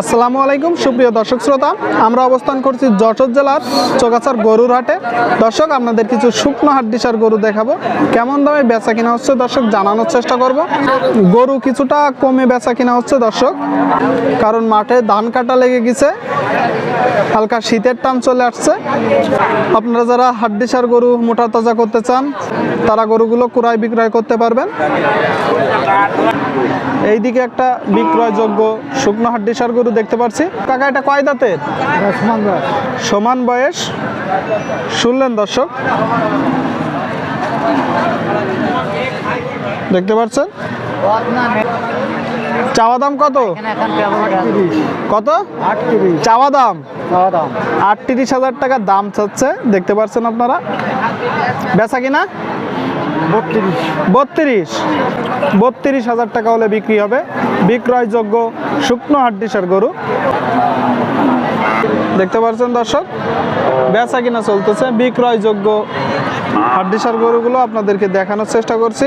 আসসালামু আলাইকুম, সুপ্রিয় দর্শক শ্রোতা। আমরা অবস্থান করছি যশোর জেলার চোগাছার গরুর হাটে। দর্শক, আপনাদের কিছু শুকনো হাড্ডিসার গরু দেখাবো। কেমন দামে বেচা কিনা হচ্ছে দর্শক, জানানোর চেষ্টা করব। গরু কিছুটা কমে বেচা কিনা হচ্ছে দর্শক, কারণ মাঠে ধান কাটা লেগে গেছে। হালকা শীতের টান চলে আসছে। আপনারা যারা হাড্ডিসার গরু মোটা তাজা করতে চান, তারা গরুগুলো ক্রয় বিক্রয় করতে পারবেন। এইদিকে একটা বিক্রয়যোগ্য শুকনো হাড্ডিসার গরু দেখতে পাচ্ছি কাকা এটা কয় দাঁতের সমান বয়স। শুনলেন দর্শক? দেখতে পাচ্ছেন? চাওয়া দাম কত? কত? চাওয়া দাম। আটত্রিশ হাজার টাকা দাম চাচ্ছে দেখতে পাচ্ছেন আপনারা? বেচা কিনা? বত্রিশ। বত্রিশ। হাজার টাকা হলে বিক্রি হবে। বিক্রয়যোগ্য শুকনো হাড্ডিসার গরু। দেখতে পাচ্ছেন দর্শক বেচা কিনা চলতেছে। বিক্রয়যোগ্য হাড্ডিসার গরুগুলো আপনাদেরকে দেখানোর চেষ্টা করছি।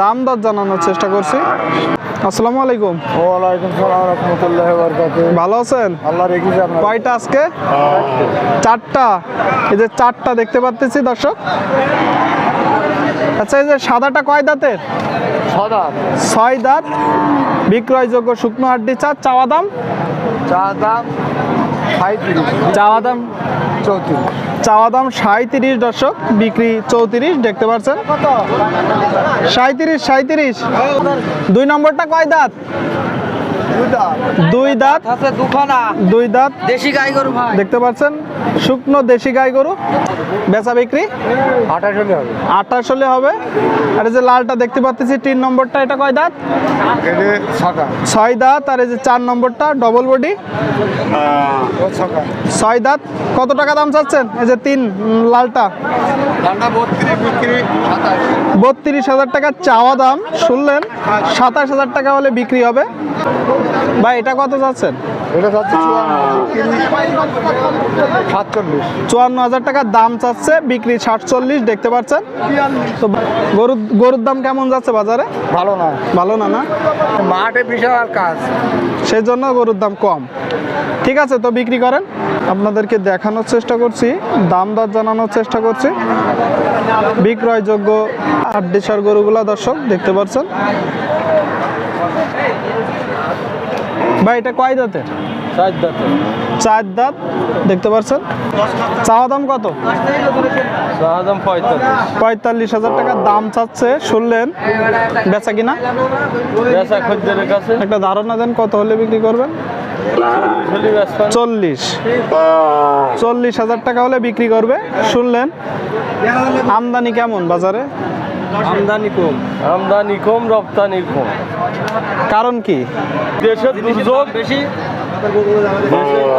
দাম দর জানানোর চেষ্টা করছি। আসসালামু আলাইকুম। ওয়ালাইকুম সালাম রহমতুল্লাহ বরকাত ভালো আছেন? আল্লাহ রেখেছে আপনার। কয়টা আজকে? চারটা। এই যে চারটা দেখতে পাচ্ছি দর্শক। আচ্ছা এই যে সাদাটা কয় দাঁতের? সদা। ছয় দাঁত। বিক্রয়যোগ্য শুকনো হাড্ডি চা চাওয়া দাম? চা দাম চাওয়া দাম? চৌত্রিশ। চাওয়া দাম সাঁত্রিশ দর্শক বিক্রি চৌত্রিশ দেখতে পাচ্ছেন। সাঁত্রিশ সাঁত্রিশ দুই নম্বরটা কয় দাঁত? দুই দাঁত। আছে দুখানা। দুই দাঁত। দেশি গাই গরু ভাই। দেখতে পাচ্ছেন? শুকনো দেশি গাই গরু। বেচা বিক্রি? আঠাশ হলে হবে। আঠাশ হলে হবে। আর এই যে লালটা দেখতে পাচ্ছি তিন নম্বরটা এটা কয় দাঁত? ছয় দাঁত। আর এই যে চার নম্বরটা ডবল বডি ছয় দাঁত। কত টাকা দাম চাচ্ছেন? এই যে তিন লালটা। বত্রিশ হাজার টাকা চাওয়া দাম শুনলেন? সাতাশ হাজার টাকা হলে বিক্রি হবে। ভাই এটা কত চাচ্ছেন এটা যাচ্ছে সাতচল্লিশ চুয়ান্ন হাজার টাকা দাম চাচ্ছে বিক্রি ষাটচল্লিশ দেখতে পাচ্ছেন? তো গরুর গরুর দাম কেমন যাচ্ছে বাজারে? ভালো না। ভালো না না? মাঠে বিশাল কাজ। সেই জন্য গরুর দাম কম। ঠিক আছে তো বিক্রি করেন। আপনাদেরকে দেখানোর চেষ্টা করছি দাম দর জানানোর চেষ্টা করছি। বিক্রয়যোগ্য আড্ডিসার গরুগুলা দর্শক দেখতে পাচ্ছেন? ভাই এটা কয় দাঁতের? চার দাঁতে চার দাঁত দেখতে পাচ্ছেন চাওয়া দাম কত? চা দাম পঁয়তাল্লিশ। পঁয়তাল্লিশ হাজার টাকা দাম চাচ্ছে শুনলেন? বেচা কিনা? বেচা খদ্দের কাছে। একটা ধারণা দেন কত হলে বিক্রি করবেন? চল্লিশ। চল্লিশ হাজার টাকা হলে বিক্রি করবে শুনলেন? আমদানি কেমন বাজারে? আমদানি কম। আমদানি কম রপ্তানি কম। কারণ কি? দেশের দুর্যোগ বেশি।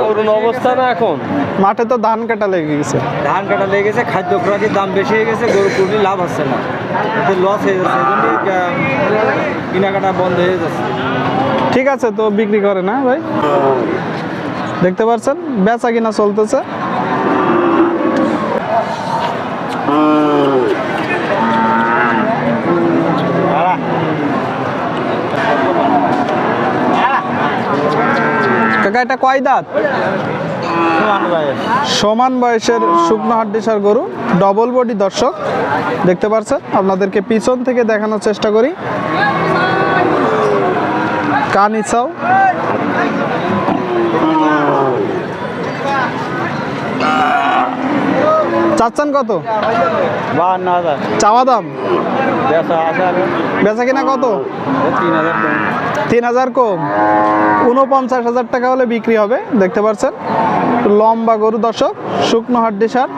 করুণ অবস্থা না এখন? মাঠে তো ধান কাটা লেগে গেছে। ধান কাটা লেগে গেছে খাদ্য খোরাকের দাম বেশি হয়ে গেছে গরু কুটি লাভ হচ্ছে না। লস হয়ে যাচ্ছে কেনাকাটা বন্ধ হয়ে যাচ্ছে। ঠিক আছে তো বিক্রি করে না ভাই? দেখতে পাচ্ছেন বেচা কিনা চলতেছে। এটা কয় দাঁত? সমান বয়সের শুকনো হাড্ডিসার গরু ডবল বডি দর্শক দেখতে পাচ্ছেন আপনাদেরকে পিছন থেকে দেখানোর চেষ্টা করি। কান ইচ্ছাও চাচ্ছেন কত? চাওয়া দাম? বেচা কিনা কত? তিন হাজার কম। উনপঞ্চাশ হাজার টাকা হলে বিক্রি হবে দেখতে পাচ্ছেন। লম্বা গরু দর্শক শুকনো হাড্ডি সার।